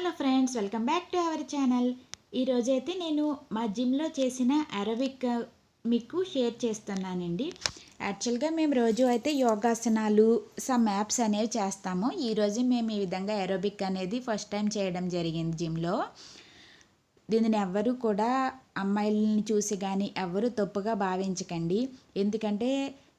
Hello friends welcome back to our channel. ఈరోజైతే నేను మా జిమ్లో చేసిన అరవిక్ మీకు షేర్ చేస్తున్నానండి. యాక్చువల్గా మేము రోజు అయితే యోగాసనాలు సమ్ యాప్స్ అనేవి చేస్తాము. ఈరోజు మేము ఈ విధంగా అరోబిక్ అనేది ఫస్ట్ టైం చేయడం జరిగింది జిమ్లో. దీనిని ఎవ్వరూ కూడా అమ్మాయిలని చూసి కానీ ఎవ్వరూ తప్పుగా భావించకండి. ఎందుకంటే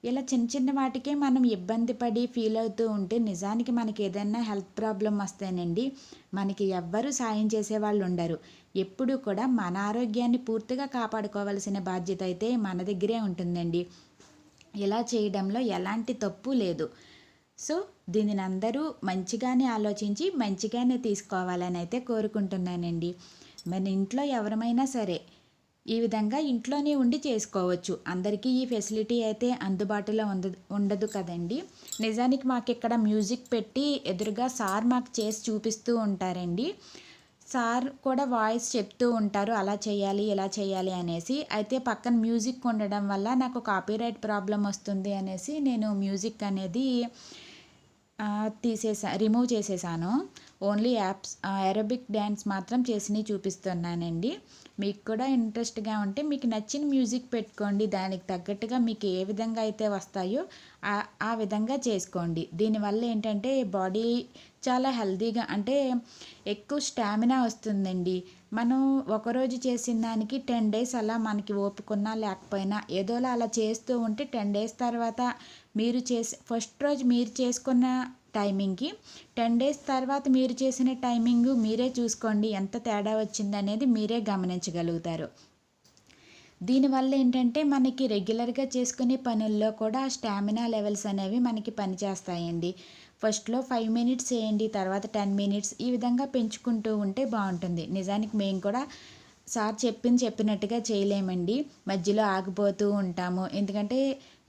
ఇలా చిన్న చిన్న వాటికే మనం ఇబ్బంది పడి ఫీల్ అవుతూ ఉంటే నిజానికి మనకి ఏదైనా హెల్త్ ప్రాబ్లం వస్తేనండి మనకి ఎవ్వరూ సాయం చేసే వాళ్ళు ఉండరు. ఎప్పుడు కూడా మన ఆరోగ్యాన్ని పూర్తిగా కాపాడుకోవాల్సిన బాధ్యత అయితే మన దగ్గరే ఉంటుందండి. ఇలా చేయడంలో ఎలాంటి తప్పు లేదు. సో దీనిని అందరూ మంచిగానే ఆలోచించి మంచిగానే తీసుకోవాలని అయితే కోరుకుంటున్నానండి. మన ఇంట్లో ఎవరమైనా సరే ఈ విధంగా ఇంట్లోనే ఉండి చేసుకోవచ్చు. అందరికీ ఈ ఫెసిలిటీ అయితే అందుబాటులో ఉండదు ఉండదు కదండి. నిజానికి మాకు ఇక్కడ మ్యూజిక్ పెట్టి ఎదురుగా సార్ మాకు చేసి చూపిస్తూ ఉంటారండి. సార్ కూడా వాయిస్ చెప్తూ ఉంటారు అలా చేయాలి ఇలా చేయాలి అనేసి. అయితే పక్కన మ్యూజిక్ ఉండడం వల్ల నాకు కాపీరైట్ ప్రాబ్లం వస్తుంది అనేసి నేను మ్యూజిక్ అనేది తీసేసా రిమూవ్ చేసేసాను. ఓన్లీ యాప్స్ అరబిక్ డ్యాన్స్ మాత్రం చేసి చూపిస్తున్నానండి. మీకు కూడా ఇంట్రెస్ట్గా ఉంటే మీకు నచ్చిన మ్యూజిక్ పెట్టుకోండి. దానికి తగ్గట్టుగా మీకు ఏ విధంగా అయితే వస్తాయో ఆ విధంగా చేసుకోండి. దీనివల్ల ఏంటంటే బాడీ చాలా హెల్తీగా అంటే ఎక్కువ స్టామినా వస్తుందండి. మనం ఒకరోజు చేసిన దానికి టెన్ డేస్ అలా మనకి ఓపుకున్నా లేకపోయినా ఏదోలా అలా చేస్తూ ఉంటే టెన్ డేస్ తర్వాత మీరు చేసి ఫస్ట్ రోజు మీరు చేసుకున్న టైమింగ్కి టెన్ డేస్ తర్వాత మీరు చేసిన టైమింగ్ మీరే చూసుకోండి ఎంత తేడా వచ్చింది అనేది మీరే గమనించగలుగుతారు. దీనివల్ల ఏంటంటే మనకి రెగ్యులర్గా చేసుకునే పనుల్లో కూడా స్టామినా లెవెల్స్ అనేవి మనకి పనిచేస్తాయండి. ఫస్ట్లో ఫైవ్ మినిట్స్ చేయండి తర్వాత టెన్ మినిట్స్ ఈ విధంగా పెంచుకుంటూ ఉంటే బాగుంటుంది. నిజానికి మేము కూడా సార్ చెప్పింది చెప్పినట్టుగా చేయలేమండి. మధ్యలో ఆగిపోతూ ఉంటాము. ఎందుకంటే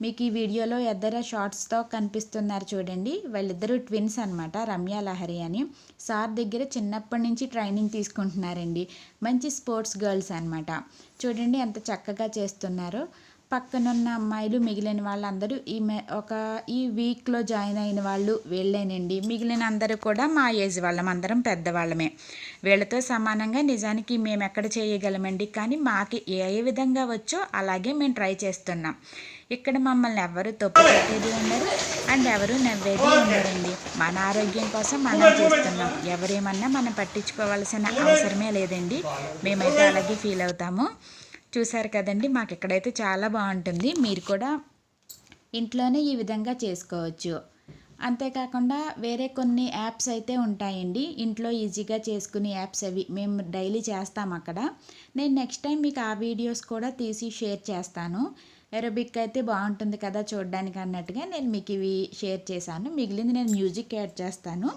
మీకు ఈ వీడియోలో ఇద్దరు షార్ట్స్తో కనిపిస్తున్నారు చూడండి. వాళ్ళిద్దరూ ట్విన్స్ అనమాట రమ్య లహరి అని. సార్ దగ్గర చిన్నప్పటి నుంచి ట్రైనింగ్ తీసుకుంటున్నారండి. మంచి స్పోర్ట్స్ గర్ల్స్ అనమాట చూడండి ఎంత చక్కగా చేస్తున్నారో. పక్కనున్న అమ్మాయిలు మిగిలిన వాళ్ళందరూ ఈ ఒక ఈ వీక్లో జాయిన్ అయిన వాళ్ళు వెళ్ళానండి. మిగిలిన అందరూ కూడా మా ఏజ్ వాళ్ళం. అందరం పెద్దవాళ్ళమే. వీళ్ళతో సమానంగా నిజానికి మేము ఎక్కడ చేయగలమండి? కానీ మాకు ఏ విధంగా వచ్చో అలాగే మేము ట్రై చేస్తున్నాం. ఇక్కడ మమ్మల్ని ఎవరు తప్పు పెట్టేది ఉండరు. అండ్ ఎవరు నవ్వేది ఉండరండి. మన ఆరోగ్యం కోసం మనం చేస్తున్నాం. ఎవరేమన్నా మనం పట్టించుకోవాల్సిన అవసరమే లేదండి. మేమైతే అలాగే ఫీల్ అవుతాము. చూసారు కదండి మాకు ఇక్కడైతే చాలా బాగుంటుంది మీరు కూడా ఇంట్లోనే ఈ విధంగా చేసుకోవచ్చు. అంతేకాకుండా వేరే కొన్ని యాప్స్ అయితే ఉంటాయండి ఇంట్లో ఈజీగా చేసుకునే యాప్స్ అవి. మేము డైలీ చేస్తాం అక్కడ. నేను నెక్స్ట్ టైం మీకు ఆ వీడియోస్ కూడా తీసి షేర్ చేస్తాను. ఎరోబిక్ అయితే బాగుంటుంది కదా చూడడానికి అన్నట్టుగా నేను మీకు ఇవి షేర్ చేశాను. మిగిలింది నేను మ్యూజిక్ యాడ్ చేస్తాను.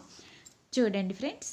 చూడండి ఫ్రెండ్స్.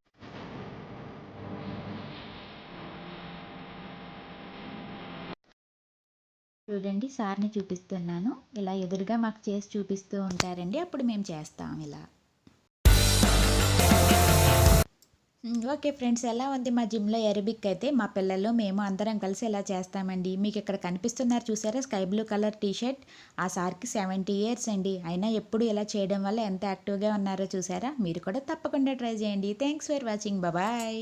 చూడండి సార్ని చూపిస్తున్నాను. ఇలా ఎదురుగా మాకు చేసి చూపిస్తూ ఉంటారండి. అప్పుడు మేము చేస్తాం ఇలా. ఓకే ఫ్రెండ్స్ ఎలా ఉంది మా జిమ్లో ఎరబిక్ అయితే? మా పిల్లలు మేము అందరం కలిసి ఇలా చేస్తామండి? మీకు ఇక్కడ కనిపిస్తున్నారు చూసారా? Sky blue colour T shirt. ఆ సార్కి సెవెంటీ ఇయర్స్ అండి. అయినా ఎప్పుడు ఇలా చేయడం వల్ల ఎంత యాక్టివ్గా ఉన్నారో చూసారా? మీరు కూడా తప్పకుండా ట్రై చేయండి. Thanks for watching. బాయ్.